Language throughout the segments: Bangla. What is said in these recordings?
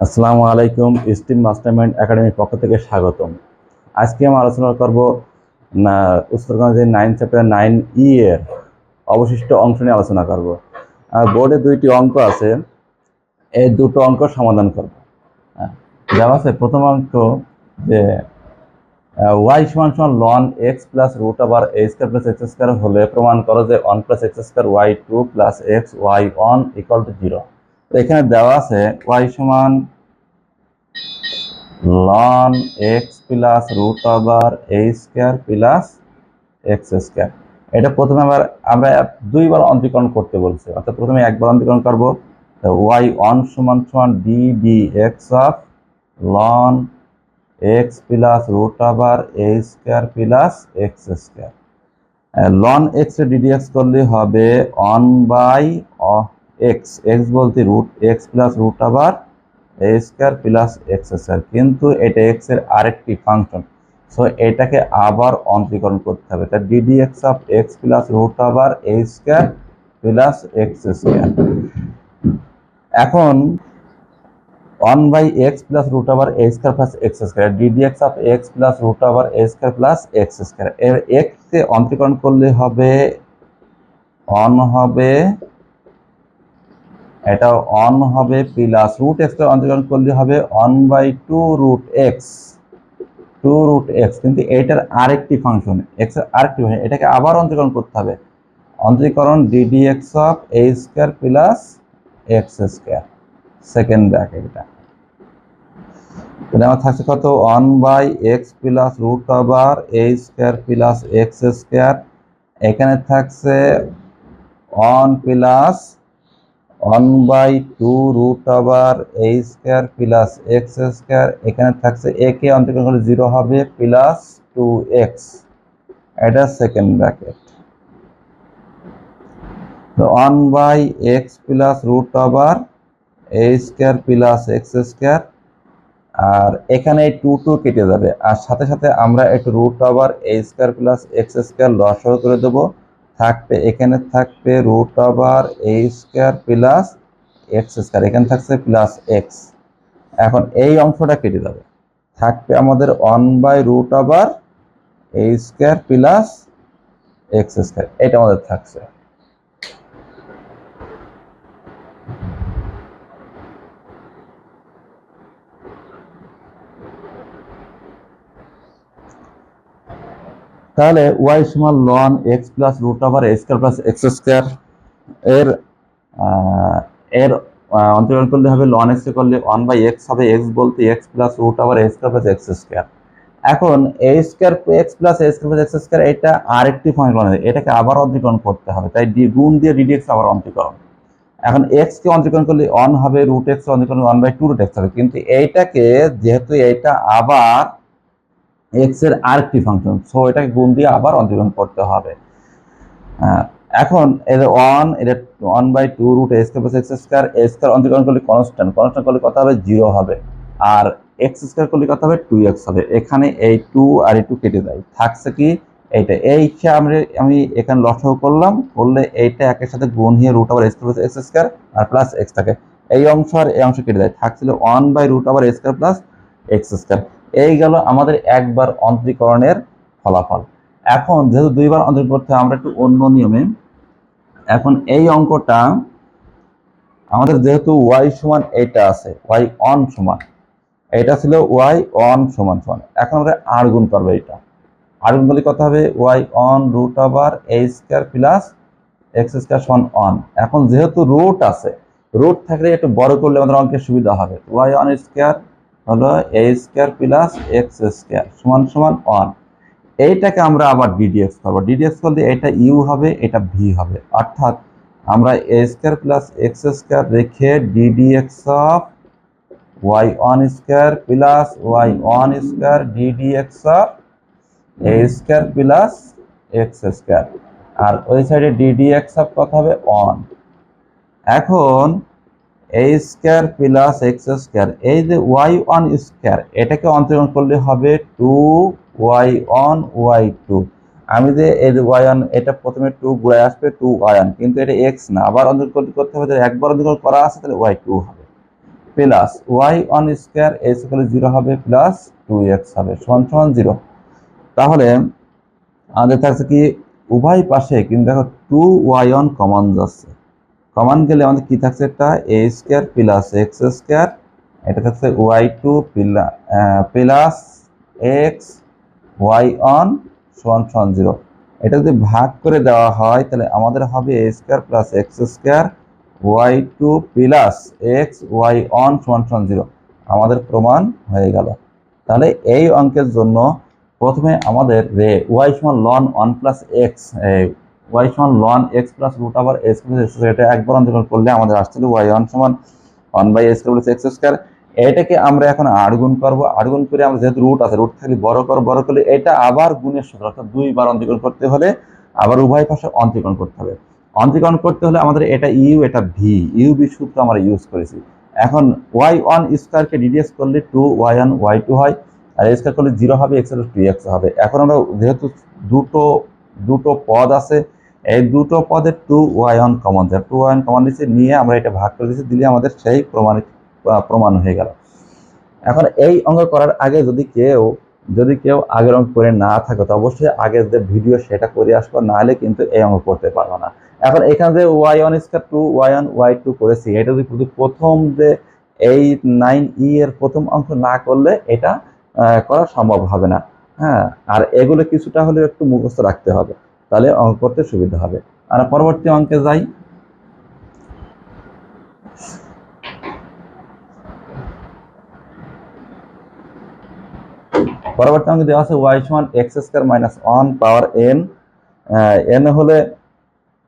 আসসালামু আলাইকুম স্টিম মাস্টারমাইন্ড একাডেমির পক্ষ থেকে স্বাগতম। আজকে আমরা আলোচনা করব উত্তরগঞ্জের নাইন চ্যাপ্টার নাইন ই এর অবশিষ্ট অংশ নিয়ে আলোচনা করব। বোর্ডে দুইটি অঙ্ক আছে এই দুটো অঙ্ক সমাধান করব। হ্যাঁ, দেওয়া আছে প্রথম অঙ্ক যে ওয়াই সমান সমান লন এক্স প্লাস রুট আবার A square plus X square হলে প্রমাণ করো যে one plus X square Y two plus X Y one equal to zero তো এখানে দেওয়া আছে ওয়াই সমান ln X plus root over A square plus X square এটা প্রথমে আবার আমরা দুইবার অন্তরীকরণ করতে বলছি। অর্থাৎ প্রথমে একবার অন্তরীকরণ করব। ওয়াই ওয়ান সমান সমান D B X of ln X plus root over A square plus X square ln X D D X করলে হবে অন বাই এক্স এক্স বলতে রুট এক্স প্লাস রুট আবার A square plus X square কিন্তু এটা এক্সের আরেকটি ফাংশন সো এটাকে আবার অন্তরীকরণ করতে হবে। তা D D X of X plus root আবার A square plus X square এখন one by X plus root আবার A square plus X square D D X of X plus root আবার A square plus X square এর এক্সকে অন্তরীকরণ করলে হবে অন হবে এটা অন হবে প্লাস রুট এক্স অন্তর্গণ করলে হবে one by two root X two root X কিন্তু এটার আরেকটি ফাংশন এক্সের আরেকটি ফাংশন এটাকে আবার অন্তর্গণ করতে হবে। অন্তরীকরণ D D X of A square plus X square second bracket এটা আমার থাকছে কত? One by X plus root আবার A square plus X square এখানে থাকছে one plus one by two root over A square plus X square, এখানে থাকছে এ কে অন্তর্গত করলে জিরো হবে প্লাস টু এক্স। এটা second bracket. One by X plus root over A square plus X square, আর এখানে এই টু টু কেটে যাবে। আর সাথে সাথে আমরা একটু root over A square plus X square লসও করে দেবো। থাকবে, এখানে থাকবে root over A square plus X square এখানে থাকছে প্লাস এক্স এখন এই অংশটা কেটে যাবে। থাকবে আমাদের one by root over A square plus X square এটা আমাদের থাকছে। তাহলে ওয়াই সমান ln X plus root over square plus X square এর এর অন্তর্গণ করলে হবে লন এক্স করলে ওয়ান বাই এক্স হবে এক্স বলতে X plus root over square plus X square এখন A square X plus A square plus X square এটা আরেকটি ফাংশন এটাকে আবার অন্তরীকরণ করতে হবে, তাই ডি, গুণ দিয়ে ডিডি এক্স আবার অন্তরীকরণ। এখন এক্স কে অন্তরীকরণ করলে অন হবে root x অন্তরীকরণ one by two root X হবে, কিন্তু এইটাকে যেহেতু এইটা আবার এক্সের আরেকটি ফাংশন সো এটাকে গুণ দিয়ে আবার অন্তরীকরণ করতে হবে। এখন এর ওয়ান এটা one by two root A square plus X square A square অন্তরীকরণ করলে কনস্ট্যান্ট কনস্ট্যান্ট করলে কত হবে? জিরো হবে। আর এক্স স্কোয়ার করলে কত হবে? টু এক্স হবে। এখানে এই টু আর এই টু কেটে যায় থাকছে কি? এইটা। এই আমরা, আমি এখানে লসাগু করলাম। করলে এইটা একের সাথে গুণ হয়ে রুট আবার এক্স প্লাস এক্স স্কোয়ার আর প্লাস এক্স থাকে। এই অংশ আর এই অংশ কেটে যায় থাকছিল ওয়ান বাই রুট আবার স্কোয়ার প্লাস এক্স স্কোয়ার এই গেল আমাদের একবার অন্তরীকরণের ফলাফল। এখন যেহেতু দুইবার অন্তরীকরণ করতে আমরা একটু অন্য নিয়মে। এখন এই অঙ্কটা আমাদের যেহেতু ওয়াই সমান এইটা আছে ওয়াই অন সমান এটা ছিল ওয়াই অন সমান সমান। এখন আমরা আর গুণ করব এটা আর গুণ করলে কত হবে? Y one root over A square plus X square সমান অন এখন যেহেতু রুট আছে রুট থাকলে একটু বড় করলে আমাদের অঙ্কের সুবিধা হবে। ওয়াই অন স্কোয়ার হলো A square plus X square সমান সমান ওয়ান এইটাকে আমরা আবার ডিডিএক্স করব। ডিডিএক্স করলে এটা ইউ হবে, এটা ভি হবে। অর্থাৎ আমরা A square plus X square রেখে D D X of Y one square plus Y one square D D X of A square plus X square আর ওই সাইডে ডিডিএক্স অফ কত হবে? ওয়ান এখন A square plus X square এই যে ওয়াই ওয়ান স্কোয়ার এটাকে অন্তর্গণ করলে হবে two Y one Y two আমি যে এই যে ওয়াই ওয়ান এটা প্রথমে টু ঘুরে আসবে টু ওয়াই ওয়ান কিন্তু এটা এক্স না। আবার অন্তর্গণ করতে হবে, তাহলে একবার অন্তর্গণ করা আছে, তাহলে ওয়াই টু হবে। প্লাস ওয়াই ওয়ান স্কোয়ার এস করলে জিরো হবে প্লাস টু এক্স হবে, সমান সমান জিরো তাহলে আমাদের থাকছে কি, উভয় পাশে, কিন্তু দেখো টু ওয়াই ওয়ান কমন যাচ্ছে। কমন গেলে আমাদের কি থাকছে একটা? A square plus X square এটা থাকছে Y two plus X Y one সমান সমান জিরো এটা যদি ভাগ করে দেওয়া হয়, তাহলে আমাদের হবে A square plus X square Y two plus X Y one সমান সমান জিরো আমাদের প্রমাণ হয়ে গেল। তাহলে এই অঙ্কের জন্য প্রথমে আমাদের রে ওয়াই সমান loan one plus x y সমান লন এক্স প্লাস রুট আবার এক্স প্লাস এটা একবার অন্তর্গত করলে আমাদের আসছিল ওয়াই ওয়ান সমান one by x plus x square এটাকে আমরা এখন আট করব, আট করে আমরা যেহেতু রুট আছে রুট থাকলে বড় কর বড় করলে এটা আবার গুণের সূত্র, অর্থাৎ দুইবার অন্তর্গণ করতে হলে আবার উভয় পাশে অন্তর্গণ করতে হবে। অন্তর্গণ করতে হলে আমাদের এটা ইউ এটা ভি ইউ বি সূত্র আমরা ইউজ করেছি। এখন ওয়াই ওয়ান স্কোয়ারকে ডিডিএস করলে two Y one Y two হয়, আর স্কোয়ার করলে জিরো হবে এক্স টু এক্স হবে। এখন আমরা যেহেতু দুটো দুটো পদ আছে এই দুটো পদের টু ওয়াই ওয়ান কমন যায় টু ওয়াই কমন দিচ্ছে নিয়ে আমরা এটা ভাগ করে দিচ্ছি দিলে আমাদের সেই প্রমাণিত প্রমাণ হয়ে গেল। এখন এই অঙ্ক করার আগে যদি কেউ যদি কেউ আগের অঙ্ক করে না থাকে, তো অবশ্যই আগের যে ভিডিও সেটা করে আসব, নাহলে কিন্তু এই অঙ্ক করতে পারব না। এখন এখানে যে y one square two y one y two করেছি, এটা যদি প্রথম যে এই নাইন ই এর প্রথম অঙ্ক না করলে এটা করা সম্ভব হবে না। হ্যাঁ আর এগুলো কিছুটা হলেও একটু মুখস্থ রাখতে হবে। তাহলে অঙ্ক করতে সুবিধা হবে। আর পরবর্তী অঙ্কে যাই। পরবর্তী অঙ্কে দেওয়া আছে ওয়াই সমান x square minus one power n n হলে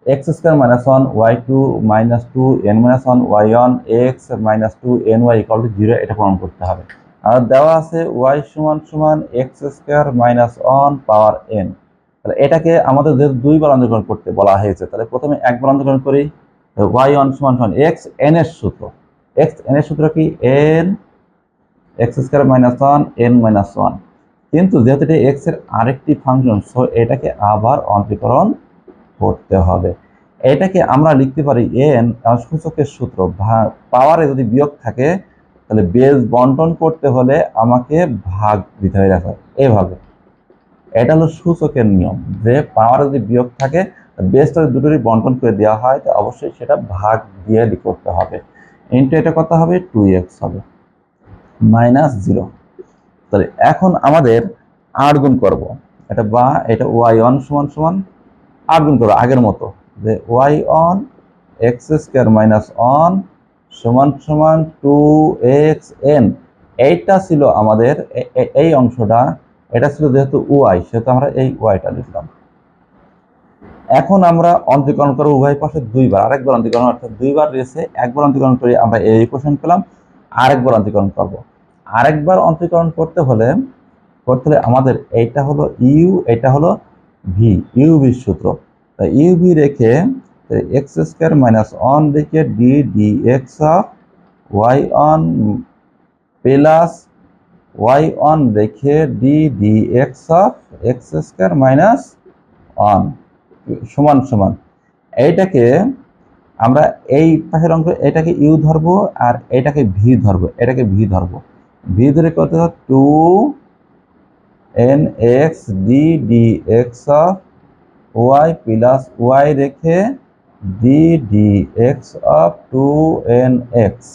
x square minus one y two minus two n minus one y one x minus two n y equal to zero এটা প্রমাণ করতে হবে। আর দেওয়া আছে ওয়াই সমান সমান x square minus one power n তাহলে এটাকে আমাদের যে দুইবার অন্তর্গ্রহণ করতে বলা হয়েছে। তাহলে প্রথমে একবার অন্তর্গ্রহণ করি ওয়াই ওয়ান সমান সমান এক্স এন এর সূত্র। এক্স এন এর সূত্র কি? N x square minus one n minus one কিন্তু যেহেতু এটা এক্সের আরেকটি ফাংশন সো এটাকে আবার অন্তরীকরণ করতে হবে। এটাকে আমরা লিখতে পারি এন সূচকের সূত্র। পাওয়ারে যদি বিয়োগ থাকে, তাহলে বেজ বন্টন করতে হলে আমাকে ভাগ দিতে হয় এভাবে। এটা হলো সূচকের নিয়ম। যে পাওয়ার যদি বিয়োগ থাকে বেসটা দুটোরই বন্টন করে দেওয়া হয়, তো অবশ্যই সেটা ভাগ দিয়ে করতে হবে। ইন্টু এটা কত হবে? টু এক্স হবে। মাইনাস জিরো তাহলে এখন আমাদের আট গুণ করব। এটা বা, এটা ওয়াই ওয়ান সমান সমান আট গুণ করব আগের মতো। যে y one x square minus one সমান সমান টু এক্স এন এইটা ছিল আমাদের এই অংশটা এটা ছিল যেহেতু ওয়াই, সেহেতু আমরা এই ওয়াইটা লিখলাম। এখন আমরা অন্তরীকরণ করব উভয় পাশে দুইবার, আরেকবার অন্তরীকরণ, অর্থাৎ দুইবার রয়েছে, একবার অন্তরীকরণ করে আমরা এই ইকুয়েশন পেলাম, আরেকবার অন্তরীকরণ করব। আরেকবার অন্তরীকরণ করতে হলে করতে হলে আমাদের এইটা হলো ইউ এটা হলো ভি ইউ ভি সূত্র। তাই ইউ ভি রেখে এক্স স্কোয়ার মাইনাস ওয়ান রেখে d d x of y one plus y one রেখে d d x of x square minus one সমান সমান। এইটাকে আমরা এই পাশের অঙ্ক এটাকে ইউ ধরবো আর এটাকে ভি ধরবো, এটাকে ভি ধরবো। ভি ধরে কত? Two n x d d x of y plus y রেখে d d x of two n x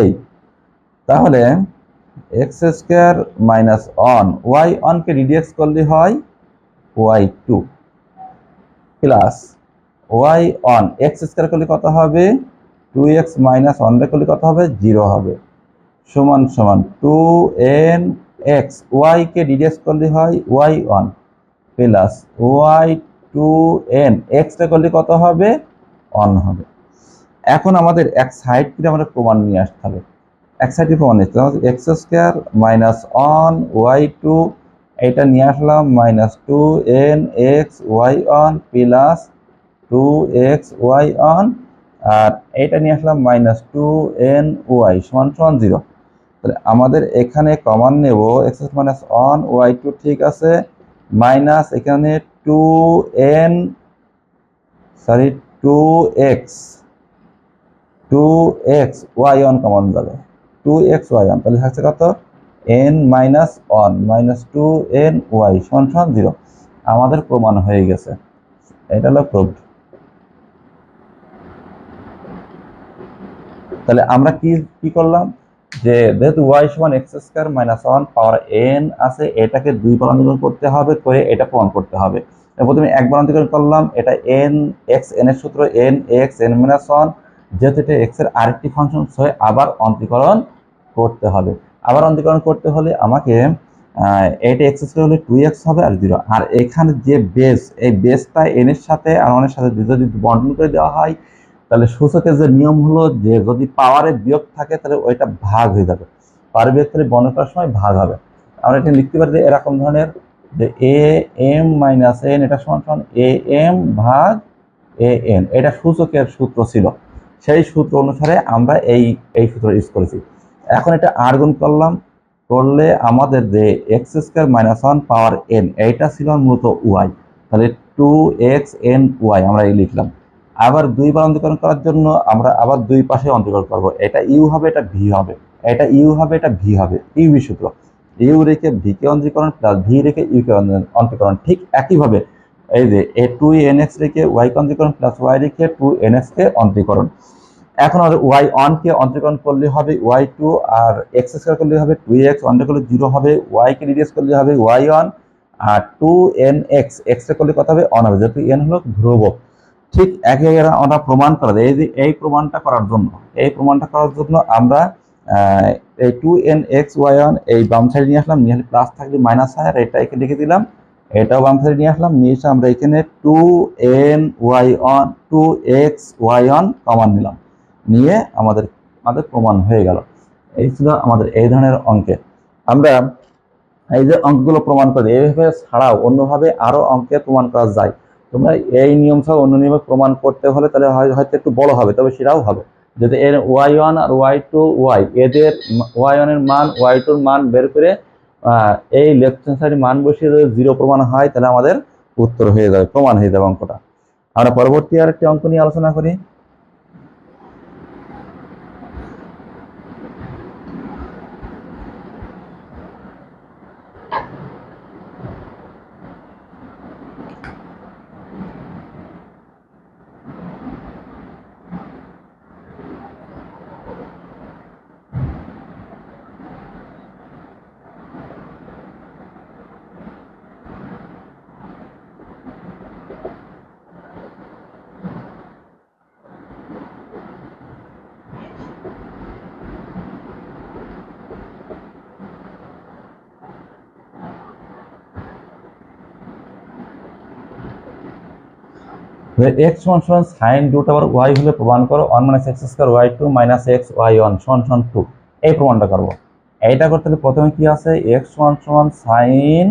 এই, তাহলে x square minus one y অনকে ডিডিএক্স করলে হয় y two plus y one x square করলে কত হবে? টু এক্স মাইনাস ওয়ান করলে কত হবে? জিরো হবে। সমান সমান টু এন এক্স ওয়াইকে ডিডিএক্স করলে হয় y one plus y two n extra করলে কত হবে? অন হবে। এখন আমাদের এক সাইড থেকে আমাদের প্রমাণ নিয়ে আসতে হবে। এক সাইডে প্রমাণ হবে x square minus one y two এটা নিয়ে আসলাম minus two n x y one plus two x y one আর এটা নিয়ে আসলাম মাইনাস টু এন ওয়াই সমান সমান জিরো তাহলে আমাদের এখানে কমান নেব x minus one y two ঠিক আছে মাইনাস এখানে two n sorry two x two x y one common যাবে। টু এক্স ওয়াই ওয়ান তাহলে থাকছে কত? N minus one minus two n y সমান সমান জিরো আমাদের প্রমাণ হয়ে গেছে। এটা হলো প্রুভড তাহলে আমরা কি কি করলাম? যে যেহেতু ওয়াই সমান x square minus one power n আছে, এটাকে দুই বার অন্তর্গণ করতে হবে করে এটা প্রমাণ করতে হবে। প্রথমে একবার অন্তর্গণ করলাম, এটা এন এক্স এন এর সূত্র n x n minus one যেহেতু এটা এক্সের আরেকটি ফাংশন হয়ে আবার অন্তরীকরণ করতে হবে। আবার অন্তরীকরণ করতে হলে আমাকে এটা এক্স স্কোয়ার হলে টু এক্স হবে আর জিরো আর এখানে যে বেস এই বেসটা এন এর সাথে আর ওয়ানের সাথে যদি বন্টন করে দেওয়া হয়, তাহলে সূচকের যে নিয়ম হলো যে যদি পাওয়ারের বিয়োগ থাকে, তাহলে ওইটা ভাগ হয়ে যাবে। পাওয়ার বিয়োগ তাহলে বর্ণ করার সময় ভাগ হবে। আমরা এটা লিখতে পারি যে এরকম ধরনের যে এ এম মাইনাস এন এটা সমান সমান এ এম ভাগ এ এন এটা সূচকের সূত্র ছিল। সেই সূত্র অনুসারে আমরা এই এই সূত্র ইউজ করেছি। এখন এটা আর গুণ করলাম, করলে আমাদের যে x square minus one power n এইটা ছিল মূলত ওয়াই তাহলে টু এক্স এন ওয়াই আমরা এই লিখলাম। আবার দুইবার অন্তরীকরণ করার জন্য আমরা আবার দুই পাশে অন্তরীকরণ করব। এটা ইউ হবে, এটা ভি হবে। এটা ইউ হবে, এটা ভি হবে। ইউবি সূত্র। ইউ রেখে ভিকে অন্তরীকরণ প্লাস ভি রেখে ইউকে অন্তরীকরণ। ঠিক একইভাবে এই যে এ টু এন এক্স রেখে ওয়াই অন্তরীকরণ প্লাস ওয়াই রেখে টু এন এক্স কে অন্তরীকরণ এখন আর ওয়াই কে অন্তরীকরণ করলে হবে ওয়াই টু আর এক্স স্কোয়ার করলে হবে টু এক্স ওয়ানটা করলে জিরো হবে ওয়াই কে রিডিউস করলে হবে ওয়াই ওয়ান আর টু এন এক্স এক্স করলে কত হবে? অন হবে। যেহেতু এন হলো ধ্রুবক। ঠিক এরা আমরা প্রমাণ করা যায় এই যে এই প্রমাণটা করার জন্য, এই প্রমাণটা করার জন্য আমরা এই two n x y one এই বাম সাইড নিয়ে আসলাম। নিয়ে প্লাস থাকলে মাইনাস হয় আর এটা এখানে লিখে দিলাম। এটাও বাম সাইডে নিয়ে আসলাম, নিয়ে এসে আমরা এখানে two n y one two x y one common নিলাম। নিয়ে আমাদের আমাদের প্রমাণ হয়ে গেল। এই ছিল আমাদের এই ধরনের অঙ্কে আমরা এই যে অঙ্কগুলো প্রমাণ করি, এইভাবে ছাড়াও অন্যভাবে আরও অঙ্কে প্রমাণ করা যায়। তোমরা এই নিয়ম সহ অন্য নিয়মে প্রমাণ করতে হলে তাহলে হয়- হয়তো একটু বড় হবে, তবে সেটাও হবে। যদি এর ওয়াই ওয়ান আর ওয়াই টু ওয়াই এদের ওয়াই ওয়ানের মান ওয়াই টুর মান বের করে এই লেফট হ্যান্ড সাইডে মান বসিয়ে যদি জিরো প্রমাণ হয়, তাহলে আমাদের উত্তর হয়ে যাবে, প্রমাণ হয়ে যাবে অঙ্কটা। আমরা পরবর্তী আর একটি অঙ্ক নিয়ে আলোচনা করি। এক্স সমান সমান সাইন রুট আবার ওয়াই হলে প্রমাণ করো one minus x square y two minus x y one সমান সমান টু এই প্রমাণটা করব। এইটা করতে হলে প্রথমে কি আছে? এক্স সমান সমান সাইন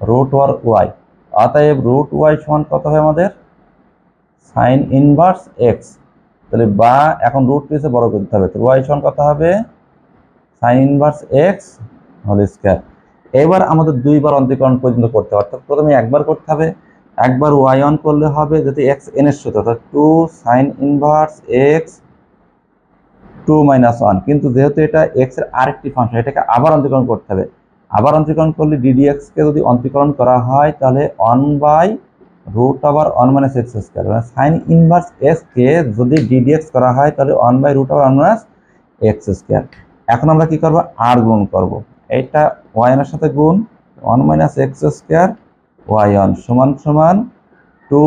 রুট ওয়ার ওয়াই অতএব রুট ওয়াই সমান কত হয় আমাদের? সাইন ইনভার্স এক্স তাহলে বা এখন রুট পিসে বড় করতে হবে। তো ওয়াই সমান কত হবে? Sin inverse x whole square এবার আমাদের দুইবার অন্তরীকরণ পর্যন্ত করতে হবে। অর্থাৎ প্রথমে একবার করতে হবে। একবার ওয়াই অন করলে হবে যদি এক্স এন এর সূত্র, অর্থাৎ two sin inverse x two minus one কিন্তু যেহেতু এটা এক্সের আরেকটি ফাংশন এটাকে আবার অন্তরীকরণ করতে হবে। আবার অন্তরীকরণ করলে ডিডিএক্স কে যদি অন্তরীকরণ করা হয়, তাহলে ওয়ান বাই রুট আবার ওয়ান মাইনাস এক্স স্কোয়ার মানে সাইন ইনভার্স এক্স কে যদি ডিডিএক্স করা হয়, তাহলে অন বাই রুট আবার অন মাইনাস এক্স স্কোয়ার এখন আমরা কি করব? আর গুণ করব। এটা ওয়াই এর সাথে গুণ one minus x square y one সমান সমান টু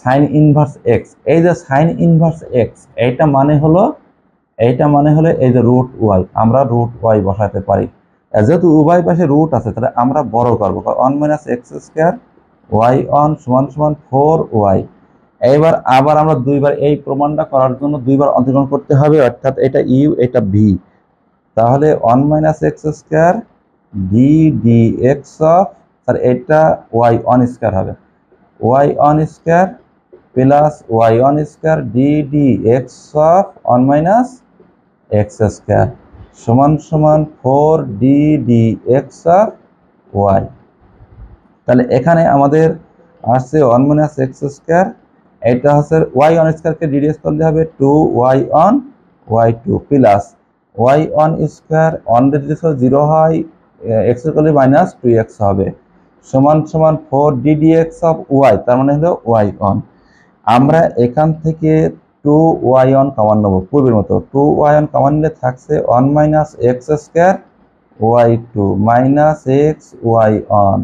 সাইন ইনভার্স এক্স এই যে সাইন ইনভার্স এক্স এইটা মানে হলো, এইটা মানে হলো এই যে রুট ওয়াই আমরা রুট ওয়াই বসাতে পারি। যেহেতু উভয় পাশে রুট আছে, তাহলে আমরা বড় করব। One minus x square y one সমান সমান ফোর ওয়াই এইবার আবার আমরা দুইবার এই প্রমাণটা করার জন্য দুইবার অন্তর্গণ করতে হবে, অর্থাৎ এটা ইউ এটা ভি তাহলে one minus x square d d x of আর এটা ওয়াই অন স্কোয়ার হবে। Y one square plus y one square d d x of one minus x square সমান সমান four d d x of y তাহলে এখানে আমাদের আসছে ওয়ান মাইনাস এক্স স্কোয়ার এটা হচ্ছে ওয়াই অন স্কোয়ারকে ডিডিএস করলে হবে two y one y two plus y one square one d d x zero হয় এক্স করলে মাইনাস টু এক্স হবে। সমান সমান ফোর ডিডিএক্স অফ ওয়াই তার মানে হলো ওয়াই অন আমরা এখান থেকে টু ওয়াই অন কমান নেব, পূর্বের মতো। টু ওয়াই অন কমান নিলে থাকছে one minus x square y two minus x y one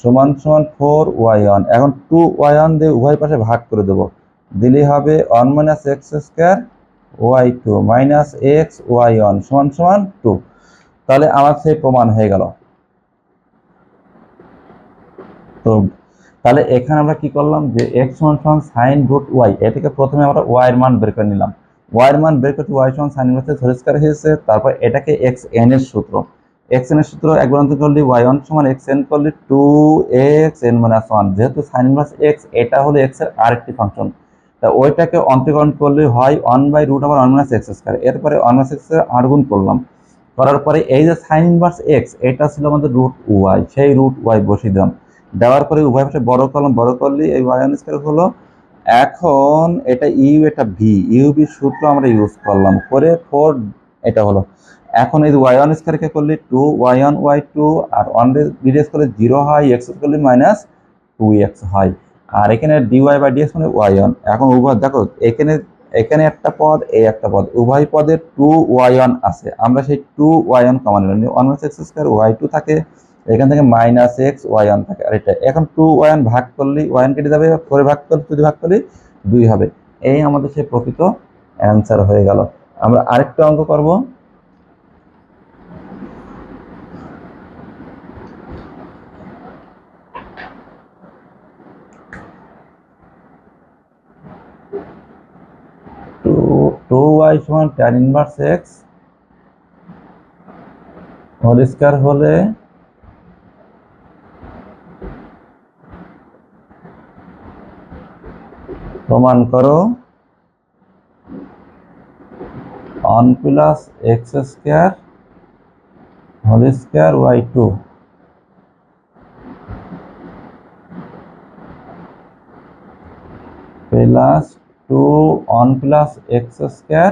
সমান সমান ফোর ওয়াই অন এখন টু ওয়াই অন দিয়ে উভয় পাশে ভাগ করে দেবো। দিলেই হবে one minus x square y two minus x y one সমান সমান টু তাহলে আমার সেই প্রমাণ হয়ে গেল। তো তাহলে এখানে আমরা কি করলাম যে এক্স সমান সমান সাইন রুট ওয়াই এটাকে প্রথমে আমরা ওয়াই এর মান বের করে নিলাম। ওয়াই এর মান বের করতে ওয়াই সমান সাইন ইনভার্সের পরিষ্কার হয়েছে, তারপর এটাকে এক্স এন এর সূত্র। এক্স এন এর সূত্র একবার অন্তর করলে ওয়াই ওয়ান সমান এক্স এন করলে two x n minus one যেহেতু সাইন ইনভার্স এক্স এটা হলো এক্সের আরেকটি ফাংশন তা ওইটাকে অন্তর্করণ করলে হয় ওয়ান বাই রুট আবার ওয়ান মাইনাস এক্স স্কোয়ার এরপরে ওয়ান মাইনাস এক্সের গুণ করলাম। করার পরে এই যে সাইন ইনভার্স এক্স এটা ছিল আমাদের রুট ওয়াই সেই রুট ওয়াই বসিয়ে দিলাম। দেওয়ার পরে উভয় পাশে বড় কলম, বড় করলে, এই ওয়ান স্কোয়ার হলো। এখন এটা ইউ এটা ভি ইউবি সূত্র আমরা ইউজ করলাম। করে ফোর এটা হলো। এখন এই ওয়াই ওয়ান স্কোয়ারকে করলে টু ওয়াই ওয়াই টু আর ওয়ান ডিডিএস করলে জিরো হয় এক্স করলে মাইনাস টু এক্স হয়। আর এখানে d y by d x মানে ওয়াই ওয়ান এখন উভয়, দেখো, এখানে এখানে একটা পদ, এই একটা পদ। উভয় পদে টু ওয়াই আছে। আমরা সেই টু ওয়াই ওয়ান কমান নিলাম। One x square y two থাকে। এখান থেকে মাইনাস এক্স ওয়ান থাকে। আর এটা, এখন টু ওয়ান ভাগ করলে ওয়াই ওয়ান কেটে যাবে ফোরে ভাগ করলে যদি ভাগ করলে দুই হবে। এই আমাদের সেই প্রকৃত অ্যান্সার হয়ে গেল। আমরা আরেকটা অঙ্ক করব। টু ওয়াই সমান tan inverse x whole square হলে প্রমাণ করো। One plus x square whole square y two plus two one plus x square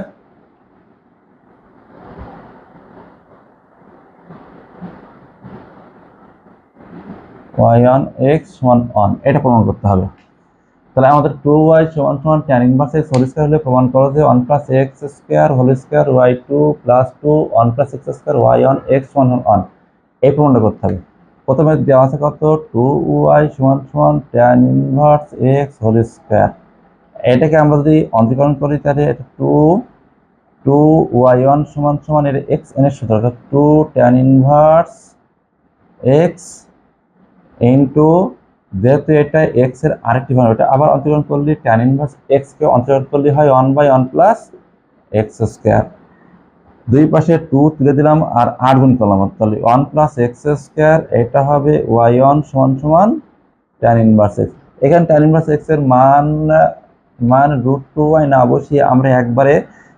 y one x one এটা প্রমাণ করতে হবে। তাহলে আমাদের টু ওয়াই সমান সমান tan inverse x whole square হলে প্রমাণ করো যে one plus x square whole square y two plus two one plus x square y one x one one এই প্রমাণটা করতে হবে। প্রথমে দেওয়া আছে কত? টু ওয়াই সমান সমান tan inverse x whole square এটাকে আমরা যদি অন্তরীকরণ করি তাহলে এটা টু টু ওয়াই ওয়ান সমান সমান এটা এক্স এন এর সূত্র। অর্থাৎ two tan inverse x into যেহেতু এটা এক্সের আরেকটি মান, ওটা আবার অন্তর্গণ করলে ট্যান ইনভার্স এক্স কে অন্তর্গণ করলে হয় one by one plus x square দুই পাশে টু তুলে দিলাম আর আট গুণ করলাম, তাহলে ওয়ান প্লাস এক্স স্কোয়ার এটা হবে ওয়াই ওয়ান সমান সমান ট্যান ইনভার্স এক্স এখানে ট্যান ইনভার্স এক্সের মান মান রুট টু ওয়াই না বসিয়ে আমরা একবারে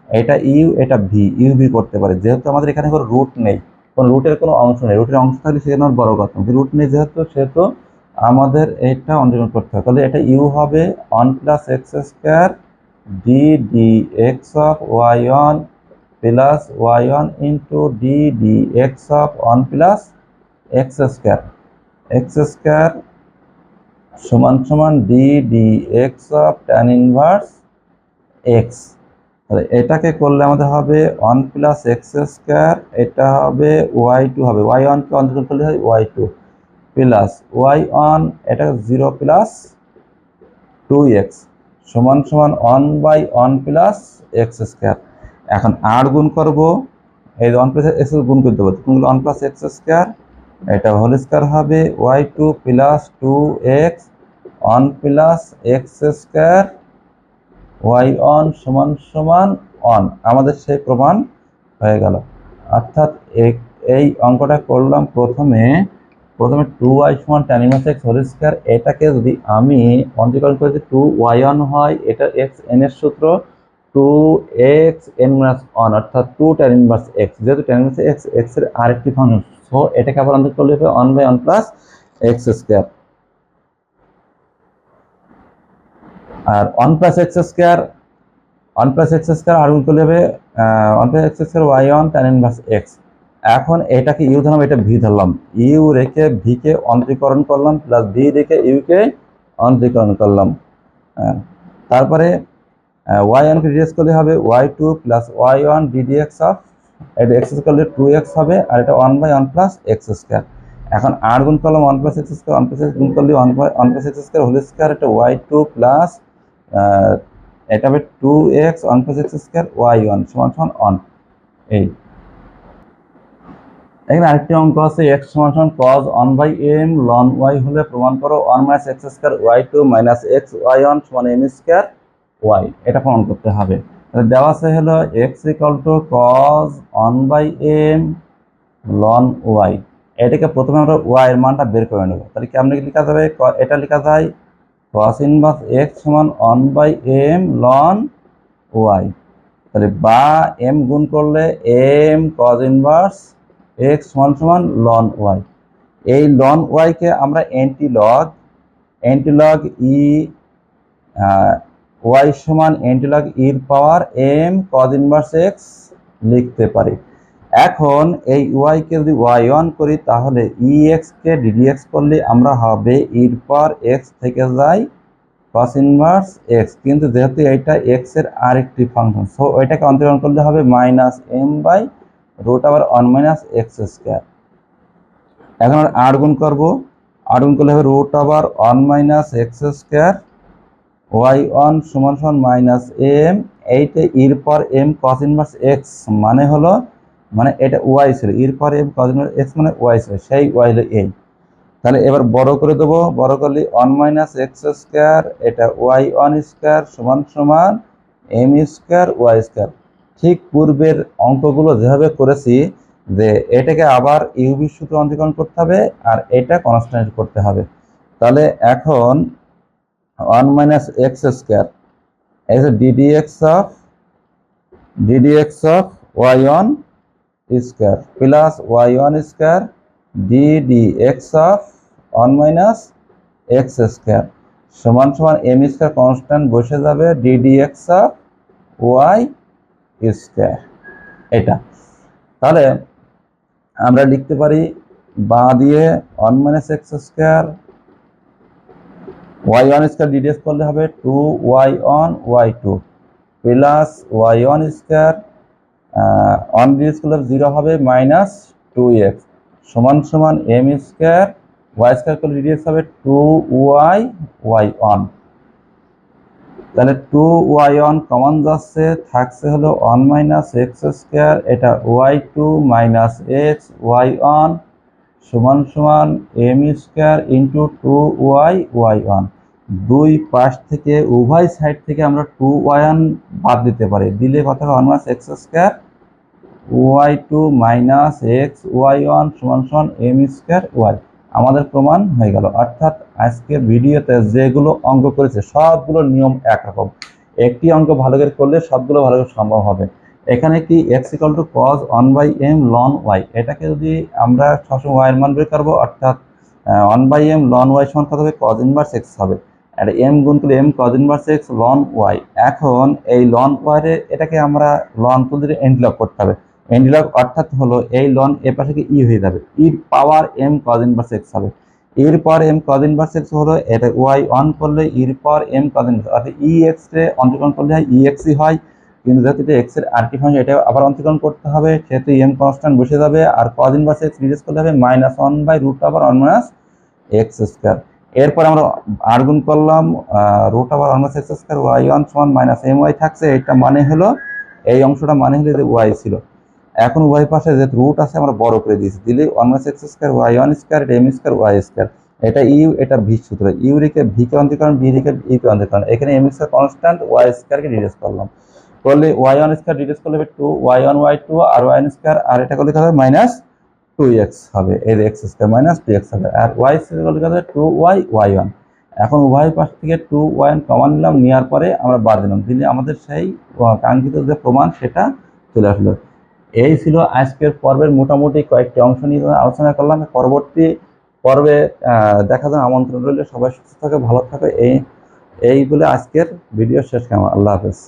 এটা ইউ এটা ভি ইউ ভি করতে পারি। যেহেতু আমাদের এখানে কোনো রুট নেই, কোনো রুটের কোনো অংশ নেই রুটের অংশ থাকলে সেখানে বড় কথা রুট নেই যেহেতু, সেহেতু আমাদের এটা অন্তর্গত করতে হবে তাহলে এটা ইউ হবে one plus x square d d x of y one plus y one into d d x of one plus x square x square সমান সমান d d x of tan inverse x তাহলে এটাকে করলে আমাদের হবে ওয়ান প্লাস এক্স স্কোয়ার এটা হবে ওয়াই টু হবে। ওয়াই ওয়ানকে অন্তর্গত করলে হয় y two plus y one, এটা জিরো প্লাস টু এক্স সমান সমান one by one plus x square. এখন আর গুণ করব, এই ওয়ান প্লাস এক্স গুণ করে দেবো ওয়ান প্লাস এক্স স্কোয়ার? এটা হোল স্কোয়ার হবে y two plus two x, one plus x square, y one সমান সমান ওয়ান। আমাদের সেই প্রমাণ হয়ে গেল। অর্থাৎ এই অঙ্কটা করলাম প্রথমে প্রথমে টু ওয়াই সমান tan inverse x whole square এটাকে যদি আমি অন্তরীকরণ করেছি টু ওয়াই ওয়ান হয়, এটা এক্স এন এর সূত্র two x n minus one অর্থাৎ টু ট্যান ইনভার্স এক্স যেহেতু ট্যান ইনভার্স এক্স এক্সের আরেকটি ফাংশন সো এটাকে আবার অন্তর করলে হবে? One by one plus x square R one plus x square one plus x square argon করলে হবে? One plus x square y one tan inverse x এখন এটাকে ইউ ধরলাম এটা ভি ধরলাম। ইউ রেখে ভিকে অন্তরীকরণ করলাম প্লাস ভি রেখে ইউকে অন্তরীকরণ করলাম। হ্যাঁ, তারপরে ওয়াই ওয়ানকে ডিডিএক্স করলে হবে y two plus y one d d x of এটা এক্স করলে টু এক্স হবে আর এটা one by one plus x square এখন আর গুণ করলাম one plus x square one plus x গুণ করলে one one plus x square whole square এটা ওয়াই টু প্লাস এটা হবে two x one plus x square Y one সমান সমান অন এই। এখানে আরেকটি অঙ্ক আছে এক্স সমান সমান cos one by m ln y হলে প্রমাণ করো one minus x square y two minus x y one সমান এম স্কোয়ার ওয়াই এটা প্রমাণ করতে হবে। তাহলে দেওয়া আছে হলো x equal to cos one by m ln y এটাকে প্রথমে আমরা ওয়াই এর মানটা বের করে নেব। তাহলে কেমন লেখা যাবে? এটা লেখা যায় কস ইনভার্স এক্স সমান one by m ln y তাহলে বা এম গুণ করলে এম কজ ইনভার্স এক্স সমান সমান লন ওয়াই এই লন ওয়াইকে আমরা anti log anti log E Y সমান এন্টি লগ ইর power m cos inverse x লিখতে পারি। এখন এই ওয়াইকে যদি ওয়াই ওয়ান করি, তাহলে ই এক্সকে ডিডিএক্স করলে আমরা হবে ইর পাওয়ার এক্স থেকে যাই কস ইনভার্স এক্স কিন্তু যেহেতু এটা এক্সের আরেকটি ফাংশন সো ওইটাকে অন্তর্গণ করলে হবে মাইনাস এম বাই রুট আবার ওয়ান মাইনাস এক্স স্কোয়ার এখন আমরা আট গুণ করব। আট গুণ করলে হবে রুট আবার one minus x square y one সমান সমান মাইনাস এম এইটা ইর পর এম কস ইনভার্স এক্স মানে হলো মানে এটা ওয়াই ছিল। ইর পর এম কস ইনভার্স এক্স মানে ওয়াই ছিল। সেই ওয়াই হলো এই তাহলে এবার বড় করে দেবো। বড় করলে ওয়ান মাইনাস এক্স স্কোয়ার এটা ওয়াই ওয়ান স্কোয়ার সমান সমান এম স্কোয়ার ওয়াই স্কোয়ার ঠিক পূর্বের অঙ্কগুলো যেভাবে করেছি, যে এটাকে আবার ইউবি সূত্র অন্তরীকরণ করতে হবে আর এটা কনস্ট্যান্ট করতে হবে। তাহলে এখন one minus x square s d d x of d d x of y one square plus y one square d d x of one minus x square সমান সমান এম স্কোয়ার কনস্ট্যান্ট বসে যাবে ডিডিএক্স অফ ওয়াই স্কোয়ার এটা। তাহলে আমরা লিখতে পারি বা দিয়ে one minus X square Y one square DDS করলে হবে two Y one Y two plus Y one square one DDS করলে জিরো হবে মাইনাস টু এক্স সমান সমান এম স্কোয়ার ওয়াই স্কোয়ার করলে ডিডিএস হবে টু ওয়াই ওয়াই ওয়ান তাহলে টু ওয়াই ওয়ান কমন যাচ্ছে, থাকছে হলো ওয়ান মাইনাস এক্স স্কোয়ার এটা y two minus x y one সমান সমান m square into two y Y one দুই পাশ থেকে, উভয় সাইড থেকে আমরা টু ওয়াই ওয়ান বাদ দিতে পারি। দিলে কথা one minus x square y two minus x y one সমান সমান এম স্কোয়ার ওয়াই আমাদের প্রমাণ হয়ে গেল। অর্থাৎ আজকে ভিডিওতে যেগুলো অঙ্ক করেছে, সবগুলো নিয়ম একরকম। একটি অঙ্ক ভালো করে করলে সবগুলো ভালো করে সম্ভব হবে। এখানে কি x equal to cos one by m ln y এটাকে যদি আমরা সবসময় ওয়াই মান বের করব, অর্থাৎ one by m ln y সমান কত হবে? কজ ইনভার্স এক্স হবে। আর এম গুণ করলে m cos inverse x ln y এখন এই লন ওয়াই এটাকে আমরা লন তুলে এন্টলক করতে হবে। এন্টলক অর্থাৎ হলো এই লন এ পাশে কি ই হয়ে যাবে? ইর power m cos inverse x হবে। এর পর এম কজ ইনভার্স হলো, এটা ওয়াই অন করলে এর পর এম কজ ইনভার্স অর্থাৎ ই এক্স রে অন্তর্করণ করলে হয় ই এক্সই হয়, কিন্তু যেহেতু এটা এক্স আরটি ফাংশন এটা আবার অন্তর্করণ করতে হবে, সেহেতু এম কনস্ট্যান্ট বসে যাবে, আর কজ ইনভার্স এক্স রিডিউস করলে হবে মাইনাস ওয়ান বাই রুট আবার ওয়ান মাইনাস এক্স স্কোয়ার এরপর আমরা আর গুণ করলাম রুট আবার one minus x square y one সমান মাইনাস এম ওয়াই থাকছে, এটা মানে হলো, এই অংশটা মানে হলো যে ওয়াই ছিল। এখন উভয় পাশে যে রুট আছে, আমরা বড় করে দিয়েছি। দিলে one minus X square Y one square M square Y square এটা ইউ এটা ভি সূত্র। ইউ রেখে ভি কে অন্তরীকরণ ভি রেখে ই কে অন্তরীকরণ। এখানে এম স্কোয়ার কনস্ট্যান্ট ওয়াই স্কোয়ারকে ডিডিউস করলাম। করলে ওয়াই ওয়ান স্কোয়ার ডিডিউস করলে two y one y two আর ওয়াই স্কোয়ার আর এটা করলে হবে মাইনাস টু এক্স হবে। এর x square minus two x হবে। আর ওয়াই স্কোয়ার করলে টু ওয়াই ওয়াই ওয়ান এখন উভয় পাশ থেকে টু ওয়াই কমান নিলাম, নেওয়ার পরে আমরা বাদ দিলাম। দিলে আমাদের সেই কাঙ্ক্ষিত যে প্রমাণ, সেটা চলে আসলো। এই ছিল আজকের পর্বের মোটামুটি কয়েকটি অংশ নিয়ে আলোচনা করলাম। পরবর্তী পর্বে দেখা যায় আমন্ত্রণ রইলে। সবাই সুস্থ থাকে, ভালো থাকে। এই এই বলে আজকের ভিডিও শেষ কেমন আল্লাহ হাফেজ।